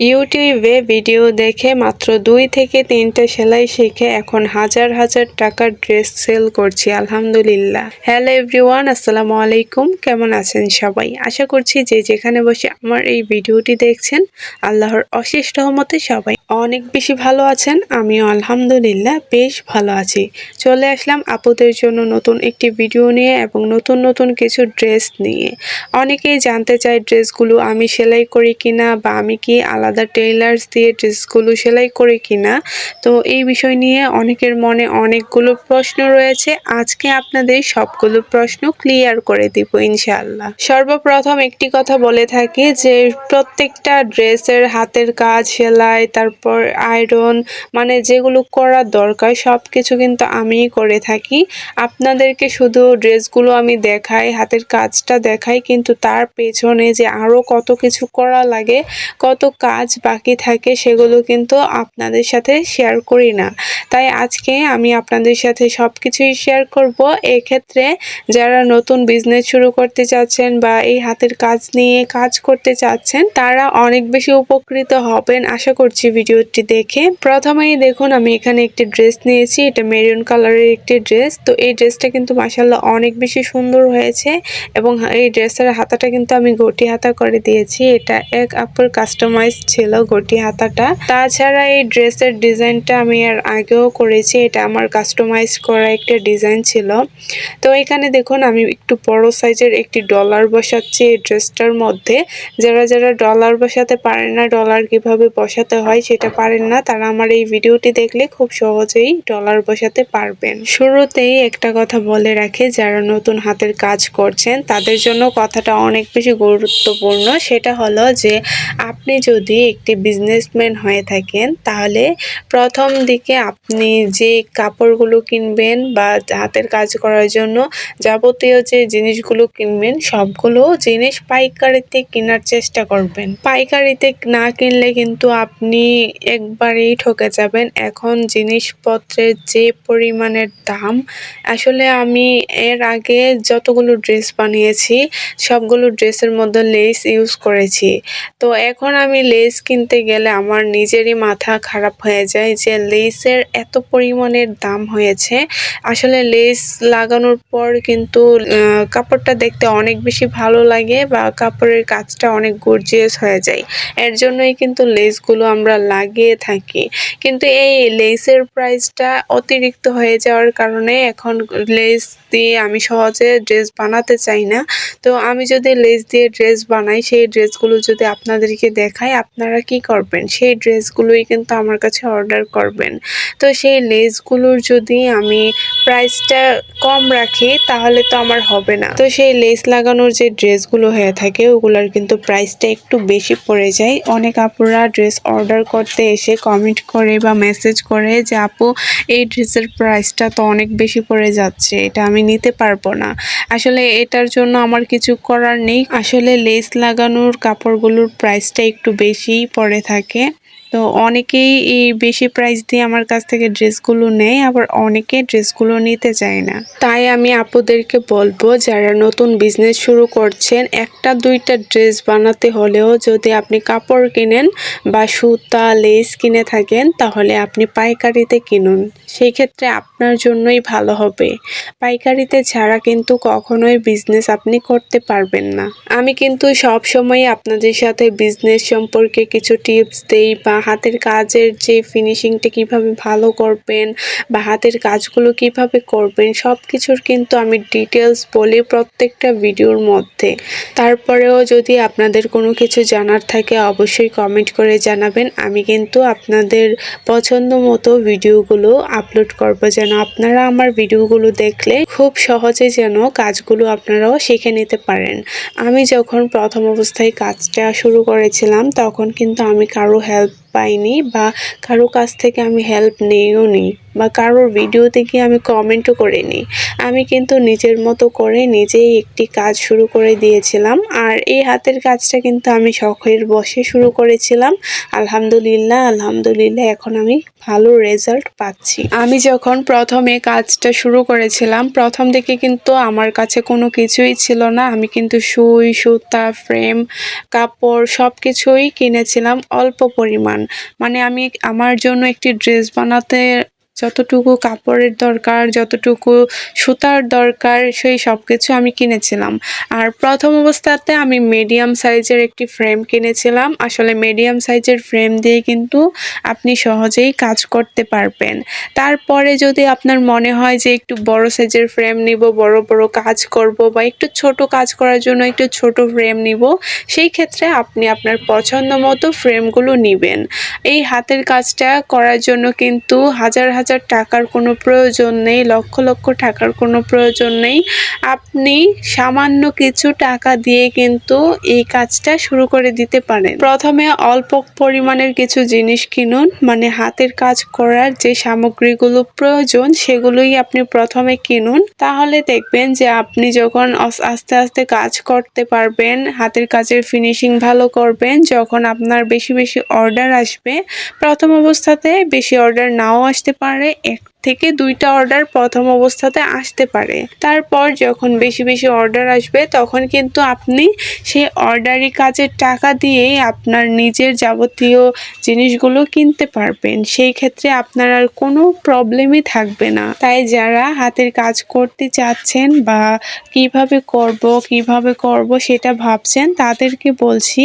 ইউটিউবে ভিডিও দেখে মাত্র দুই থেকে তিনটা সেলাই শিখে এখন হাজার হাজার টাকার ড্রেস সেল করছি, আলহামদুলিল্লাহ। হ্যালো এভরিওয়ান, আসসালামু আলাইকুম। কেমন আছেন সবাই? আশা করছি যে যেখানে বসে আমার এই ভিডিওটি দেখছেন, আল্লাহর অশেষ রহমতে সবাই অনেক বেশি ভালো আছেন, আমিও আলহামদুলিল্লাহ বেশ ভালো আছি। চলে আসলাম আপুদের জন্য নতুন একটি ভিডিও নিয়ে এবং নতুন নতুন কিছু ড্রেস নিয়ে। অনেকেই জানতে চায় ড্রেসগুলো আমি সেলাই করি কিনা বা আমি কি আলাদা টেইলার্স দিয়ে ড্রেসগুলো সেলাই করি কিনা। তো এই বিষয় নিয়ে অনেকের মনে অনেকগুলো প্রশ্ন রয়েছে। আজকে আপনাদের সবগুলো প্রশ্ন ক্লিয়ার করে দিব ইনশাআল্লাহ। সর্বপ্রথম একটি কথা বলে থাকি যে, প্রত্যেকটা ড্রেসের হাতের কাজ সেলাই, তারপর আয়রন মানে যেগুলো করা দরকার সব কিছু কিন্তু আমিই করে থাকি। আপনাদেরকে শুধু ড্রেসগুলো আমি দেখাই, হাতের কাজটা দেখাই, কিন্তু তার পেছনে যে আরও কত কিছু করা লাগে, কত কাজ বাকি থাকে সেগুলো কিন্তু আপনাদের সাথে শেয়ার করি না। তাই আজকে আমি আপনাদের সাথে সব কিছুই শেয়ার করব। এক্ষেত্রে যারা নতুন বিজনেস শুরু করতে চাচ্ছেন বা এই হাতের কাজ নিয়ে কাজ করতে চাচ্ছেন, তারা অনেক বেশি উপকৃত হবেন আশা করছি ভিডিওটি দেখে। প্রথমেই দেখুন, আমি এখানে একটি ড্রেস নিয়েছি। এটা মেরুন কালারের একটি ড্রেস তো এই ড্রেসটা কিন্তু মাসাল্লাহ অনেক বেশি সুন্দর হয়েছে এবং এই ড্রেসের হাতাটা কিন্তু আমি গটি হাতা করে দিয়েছি। এটা এক আপুর কাস্টমাইজ ছিল গটি হাতাটা। তাছাড়া এই ড্রেসের ডিজাইনটা আমি আর আগেও করেছি, এটা আমার কাস্টমাইজ করা একটা ডিজাইন ছিল। তো এখানে দেখুন, আমি একটু বড় সাইজের একটি ডলার বসাচ্ছি এই ড্রেসটার মধ্যে। যারা যারা ডলার বসাতে পারেন না ডলার কীভাবে বসাতে হয় সেটা পারেন না। তারা আমার এই ভিডিওটি দেখলে খুব সহজেই ডলার বসাতে পারবেন। শুরুতেই একটা কথা বলে রাখি, যারা নতুন হাতের কাজ করছেন, তাদের জন্য কথাটা অনেক বেশি গুরুত্বপূর্ণ। সেটা হলো যে, আপনি যদি একটি বিজনেসম্যান হয়ে থাকেন, তাহলে প্রথম দিকে আপনি যে কাপড়গুলো কিনবেন বা হাতের কাজ করার জন্য যাবতীয় যে জিনিসগুলো কিনবেন, সবগুলো জিনিস পাইকারিতে কেনার চেষ্টা করবেন। পাইকারিতে না কিনলে কিন্তু আপনি একবারেই ঠকে যাবেন। এখন জিনিসপত্রের যে পরিমাণের দাম, আসলে আমি এর আগে যতগুলো ড্রেস বানিয়েছি, সবগুলো ড্রেসের মধ্যে লেস ইউজ করেছি। তো এখন আমি লেস কিনতে গেলে আমার নিজেরই মাথা খারাপ হয়ে যায় যে লেসের এত পরিমাণের দাম হয়েছে। আসলে লেস লাগানোর পর কিন্তু কাপড়টা দেখতে অনেক বেশি ভালো লাগে বা কাপড়ের কাজটা অনেক গর্জিয়াস হয়ে যায়। এর জন্যই কিন্তু লেসগুলো আমরা লাগিয়ে থাকি। কিন্তু এই লেসের প্রাইসটা অতিরিক্ত হয়ে যাওয়ার কারণে এখন লেস দিয়ে আমি সহজে ড্রেস বানাতে চাই না। তো আমি যদি লেস দিয়ে ড্রেস বানাই, সেই ড্রেসগুলো যদি আপনাদেরকে দেখাই আপনারা কি করবেন? সেই ড্রেসগুলোই কিন্তু আমার কাছে অর্ডার করবেন। তো সেই লেসগুলোর যদি আমি প্রাইসটা কম রাখি, তাহলে তো আমার হবে না। তো সেই লেস লাগানোর যে ড্রেসগুলো হয়ে থাকে, ওগুলোর কিন্তু প্রাইসটা একটু বেশি পড়ে যায়। অনেক আপুরা ড্রেস অর্ডার করতে এসে কমেন্ট করে বা মেসেজ করে যে, আপু, এই ড্রেসের প্রাইসটা তো অনেক বেশি পড়ে যাচ্ছে, এটা আমি নিতে পারব না। আসলে এটার জন্য আমার কিছু করার নেই। আসলে লেস লাগানোর কাপড়গুলোর প্রাইসটা একটু বেশিই পড়ে থাকে। তো অনেকেই এই বেশি প্রাইস দিয়ে আমার কাছ থেকে ড্রেসগুলো নেয়, আবার অনেকে ড্রেসগুলো নিতে চায় না। তাই আমি আপুদেরকে বলব, যারা নতুন বিজনেস শুরু করছেন, একটা দুইটা ড্রেস বানাতে হলেও যদি আপনি কাপড় কিনেন বা সুতা লেস কিনে থাকেন, তাহলে আপনি পাইকারিতে কিনুন। সেই ক্ষেত্রে আপনার জন্যই ভালো হবে। পাইকারিতে ছাড়া কিন্তু কখনোই বিজনেস আপনি করতে পারবেন না। আমি কিন্তু সব সময় আপনাদের সাথে বিজনেস সম্পর্কে কিছু টিপস দেই বা হাতের কাজের যে ফিনিশিংটা কীভাবে ভালো করবেন বা হাতের কাজগুলো কীভাবে করবেন সব কিছুর কিন্তু আমি ডিটেলস বলি প্রত্যেকটা ভিডিওর মধ্যে। তারপরেও যদি আপনাদের কোনো কিছু জানার থাকে অবশ্যই কমেন্ট করে জানাবেন। আমি কিন্তু আপনাদের পছন্দ মতো ভিডিওগুলো আপলোড করব যেন আপনারা আমার ভিডিওগুলো দেখলে খুব সহজে যেন কাজগুলো আপনারাও শিখে নিতে পারেন। আমি যখন প্রথম অবস্থায় কাজটা শুরু করেছিলাম, তখন কিন্তু আমি কারও হেল্প পাইনি বা কারও কাছ থেকে আমি হেল্প নিইও নি। বা কারোর ভিডিওতে গিয়ে আমি কমেন্টও করিনি। আমি কিন্তু নিজের মতো করে নিজেই একটি কাজ শুরু করে দিয়েছিলাম। আর এই হাতের কাজটা কিন্তু আমি শখের বসে শুরু করেছিলাম। আলহামদুলিল্লাহ আলহামদুলিল্লাহ, এখন আমি ভালো রেজাল্ট পাচ্ছি। আমি যখন প্রথমে কাজটা শুরু করেছিলাম, প্রথম দিকে কিন্তু আমার কাছে কোনো কিছুই ছিল না। আমি কিন্তু সুই, সুতা ফ্রেম কাপড় সব কিছুই কিনেছিলাম অল্প পরিমাণ। মানে আমি আমার জন্য একটি ড্রেস বানাতে যতটুকু কাপড়ের দরকার, যতটুকু সুতার দরকার, সেই সব কিছু আমি কিনেছিলাম। আর প্রথম অবস্থাতে আমি মিডিয়াম সাইজের একটি ফ্রেম কিনেছিলাম। আসলে মিডিয়াম সাইজের ফ্রেম দিয়ে কিন্তু আপনি সহজেই কাজ করতে পারবেন। তারপরে যদি আপনার মনে হয় যে একটু বড় সাইজের ফ্রেম নিব, বড় বড় কাজ করব বা একটু ছোট কাজ করার জন্য একটু ছোট ফ্রেম নিব, সেই ক্ষেত্রে আপনি আপনার পছন্দ মতো ফ্রেমগুলো নেবেন। এই হাতের কাজটা করার জন্য কিন্তু হাজার হাজার হাজার টাকার কোনো প্রয়োজন নেই, লক্ষ লক্ষ টাকার কোনো প্রয়োজন নেই। আপনি সামান্য কিছু টাকা দিয়ে কিন্তু এই কাজটা শুরু করে দিতে পারেন। প্রথমে অল্প পরিমাণের কিছু জিনিস কিনুন মানে হাতের কাজ করার যে সামগ্রীগুলো প্রয়োজন সেগুলোই আপনি প্রথমে কিনুন। তাহলে দেখবেন যে আপনি যখন আস্তে আস্তে কাজ করতে পারবেন, হাতের কাজের ফিনিশিং ভালো করবেন, যখন আপনার বেশি বেশি অর্ডার আসবে, প্রথম অবস্থাতে বেশি অর্ডার নাও আসতে পারে পারে এক থেকে দুইটা অর্ডার প্রথম অবস্থাতে আসতে পারে। তারপর যখন বেশি বেশি অর্ডার আসবে, তখন কিন্তু আপনি সেই অর্ডারি কাজের টাকা দিয়েই আপনার নিজের যাবতীয় জিনিসগুলো কিনতে পারবেন। সেই ক্ষেত্রে আপনার আর কোনো প্রবলেমই থাকবে না। তাই যারা হাতের কাজ করতে চাচ্ছেন বা কীভাবে করব কীভাবে করব সেটা ভাবছেন, তাদেরকে বলছি,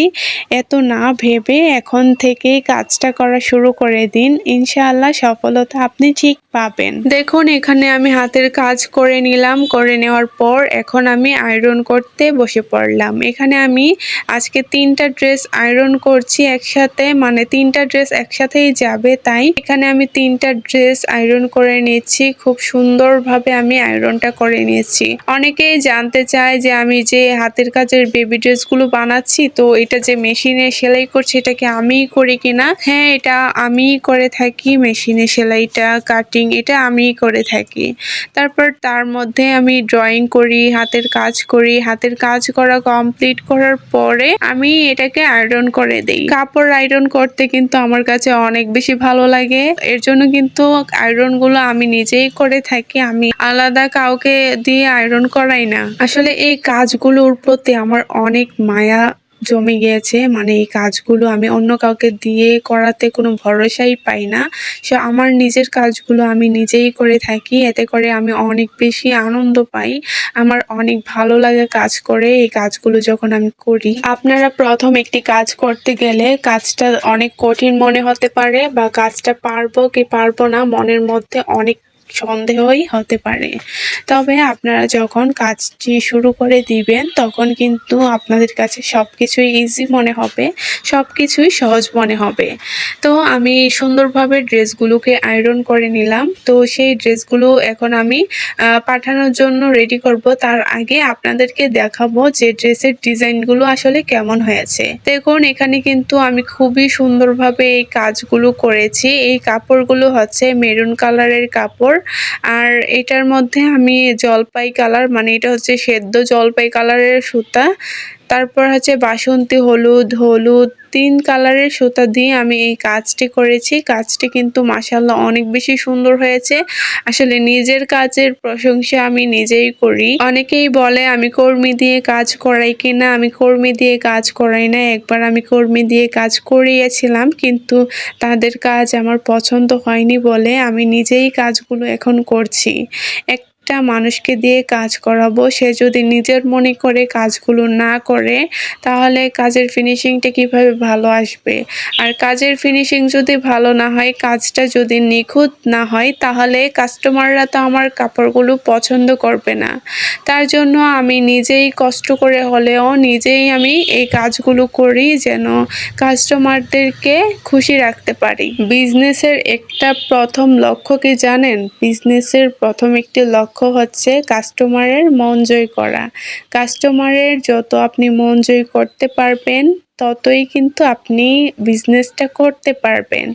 এত না ভেবে এখন থেকেই কাজটা করা শুরু করে দিন। ইনশাআল্লাহ সফলতা আপনি ঠিক পাবেন। দেখুন, এখানে আমি হাতের কাজ করে নিলাম। করে নেওয়ার পর এখন আমি আয়রন করতে বসে পড়লাম। এখানে আমি আজকে তিনটা ড্রেস আয়রন করছি একসাথে মানে তিনটা ড্রেস একসাথেই যাবে তাই। এখানে আমি তিনটা ড্রেস আয়রন করে নিচ্ছি খুব সুন্দরভাবে আমি আয়রনটা করে নিয়েছি। অনেকেই জানতে চায় যে আমি যে হাতের কাজের বেবি ড্রেসগুলো বানাচ্ছি, তো এটা যে মেশিনে সেলাই করছি, এটা কি আমিই করি কিনা? হ্যাঁ এটা আমিই করে থাকি মেশিনে সেলাইটা কাটিং এটা আমি করে থাকি। তারপর তার মধ্যে আমি ড্রয়িং করি, হাতের কাজ করি। হাতের কাজ করা কমপ্লিট করার পরে আমি এটাকে আয়রন করে দিই। কাপড় আয়রন করতে কিন্তু আমার কাছে অনেক বেশি ভালো লাগে। এর জন্য কিন্তু আয়রনগুলো আমি নিজেই করে থাকি। আমি আলাদা কাউকে দিয়ে আয়রন করাই না। আসলে এই কাজগুলোর প্রতি আমার অনেক মায়া জমে গিয়েছে। মানে এই কাজগুলো আমি অন্য কাউকে দিয়ে করাতে কোনো ভরসাই পাই না। সে আমার নিজের কাজগুলো আমি নিজেই করে থাকি। এতে করে আমি অনেক বেশি আনন্দ পাই। আমার অনেক ভালো লাগে কাজ করে এই কাজগুলো যখন আমি করি। আপনারা প্রথম একটি কাজ করতে গেলে কাজটা অনেক কঠিন মনে হতে পারে বা কাজটা পারব কি পারব না মনের মধ্যে অনেক সন্দেহই হতে পারে। তবে আপনারা যখন কাজটি শুরু করে দিবেন, তখন কিন্তু আপনাদের কাছে সব কিছুই ইজি মনে হবে সব কিছুই সহজ মনে হবে। তো আমি সুন্দরভাবে ড্রেসগুলোকে আয়রন করে নিলাম। তো সেই ড্রেসগুলো এখন আমি পাঠানোর জন্য রেডি করব। তার আগে আপনাদেরকে দেখাবো যে ড্রেসের ডিজাইনগুলো আসলে কেমন হয়েছে। দেখুন, এখানে কিন্তু আমি খুবই সুন্দরভাবে এই কাজগুলো করেছি। এই কাপড়গুলো হচ্ছে মেরুন কালারের কাপড়। আর এটার মধ্যে আমি জলপাই কালার মানে এটা হচ্ছে সেদ্ধ জলপাই কালারের সুতা। তারপর হচ্ছে বাসন্তী, হলুদ হলুদ, তিন কালারের সুতা দিয়ে আমি এই কাজটি করেছি। কাজটি কিন্তু মাসাল্লাহ অনেক বেশি সুন্দর হয়েছে। আসলে নিজের কাজের প্রশংসা আমি নিজেই করি। অনেকেই বলে, আমি কর্মী দিয়ে কাজ করাই কিনা আমি কর্মী দিয়ে কাজ করাই না। একবার আমি কর্মী দিয়ে কাজ করিয়েছিলাম, কিন্তু তাদের কাজ আমার পছন্দ হয়নি বলে আমি নিজেই কাজগুলো এখন করছি। এক একটা মানুষকে দিয়ে কাজ করাবো। সে যদি নিজের মনে করে কাজগুলো না করে, তাহলে কাজের ফিনিশিংটা কীভাবে ভালো আসবে? আর কাজের ফিনিশিং যদি ভালো না হয়, কাজটা যদি নিখুঁত না হয়, তাহলে কাস্টমাররা তো আমার কাপড়গুলো পছন্দ করবে না। তার জন্য আমি নিজেই কষ্ট করে হলেও নিজেই আমি এই কাজগুলো করি যেন কাস্টমারদেরকে খুশি রাখতে পারি। বিজনেসের একটা প্রথম লক্ষ্য কি জানেন? বিজনেসের প্রথম একটি লক্ষ্য লক্ষ্য হচ্ছে কাস্টমারের মন জয় করা। কাস্টমারের যত আপনি মন জয় করতে পারবেন ততই কিন্তু আপনি বিজনেসটা করতে পারবেন।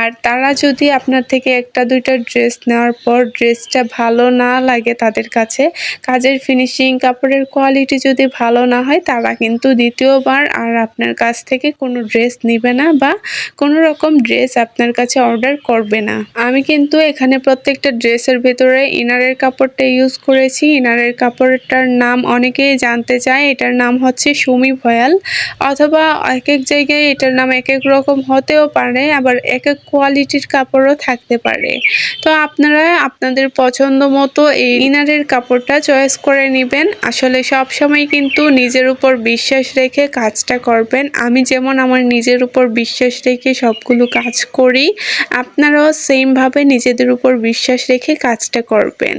আর তারা যদি আপনার থেকে একটা, দুইটা ড্রেস নেওয়ার পর ড্রেসটা ভালো না লাগে তাদের কাছে, কাজের ফিনিশিং কাপড়ের কোয়ালিটি যদি ভালো না হয়, তারা কিন্তু দ্বিতীয়বার আর আপনার কাছ থেকে কোনো ড্রেস নেবে না বা কোনো রকম ড্রেস আপনার কাছে অর্ডার করবে না। আমি কিন্তু এখানে প্রত্যেকটা ড্রেসের ভেতরে ইনারের কাপড়টা ইউজ করেছি। ইনারের কাপড়টার নাম অনেকেই জানতে চায়। এটার নাম হচ্ছে সুমি ভয়াল। অথবা এক এক জায়গায় এটার নাম এক এক রকম হতেও পারে, আবার এক এক কোয়ালিটির কাপড়ও থাকতে পারে। তো আপনারা আপনাদের পছন্দ মতো এই ইনারের কাপড়টা চয়েস করে নেবেন। আসলে সব সময় কিন্তু নিজের উপর বিশ্বাস রেখে কাজটা করবেন। আমি যেমন আমার নিজের উপর বিশ্বাস রেখে সবগুলো কাজ করি, আপনারাও সেমভাবে নিজেদের উপর বিশ্বাস রেখে কাজটা করবেন।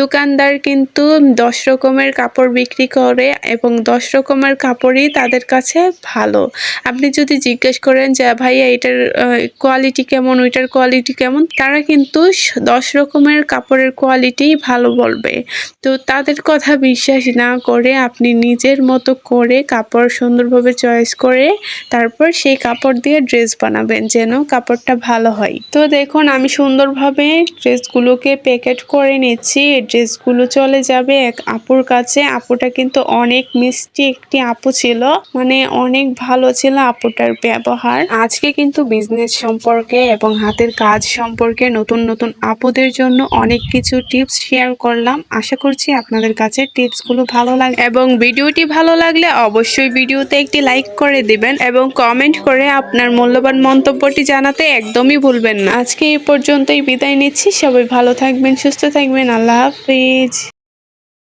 দোকানদার কিন্তু দশ রকমের কাপড় বিক্রি করে এবং দশ রকমের কাপড়ই তাদের কাছে ভালো আপনি যদি জিজ্ঞেস করেন যে ভাইয়া, এটার কোয়ালিটি কেমন? ওইটার কোয়ালিটি কেমন? তারা কিন্তু দশ রকমের কাপড়ের কোয়ালিটি ভালো বলবে। তো তাদের কথা বিশ্বাস না করে আপনি নিজের মতো করে কাপড় সুন্দরভাবে চয়েস করে তারপর সেই কাপড় দিয়ে ড্রেস বানাবেন যেন কাপড়টা ভালো হয়। তো দেখুন, আমি সুন্দরভাবে ড্রেসগুলোকে প্যাকেট করে নিচ্ছি। ড্রেসগুলো চলে যাবে এক আপুর কাছে। আপুটা কিন্তু অনেক মিষ্টি একটি আপু ছিল। মানে অনেক ভালো ছিল আপুটার ব্যবহার। আজকে কিন্তু বিজনেস সম্পর্কে এবং হাতের কাজ সম্পর্কে নতুন নতুন আপুদের জন্য অনেক কিছু টিপস শেয়ার করলাম। আশা করছি আপনাদের কাছে টিপসগুলো ভালো লাগে এবং ভিডিওটি ভালো লাগলে অবশ্যই ভিডিওতে একটি লাইক করে দিবেন এবং কমেন্ট করে আপনার মূল্যবান মন্তব্যটি জানাতে একদমই ভুলবেন না। আজকে এই পর্যন্তই বিদায় নিচ্ছি। সবাই ভালো থাকবেন, সুস্থ থাকবেন। আল্লাহ হাফিজ।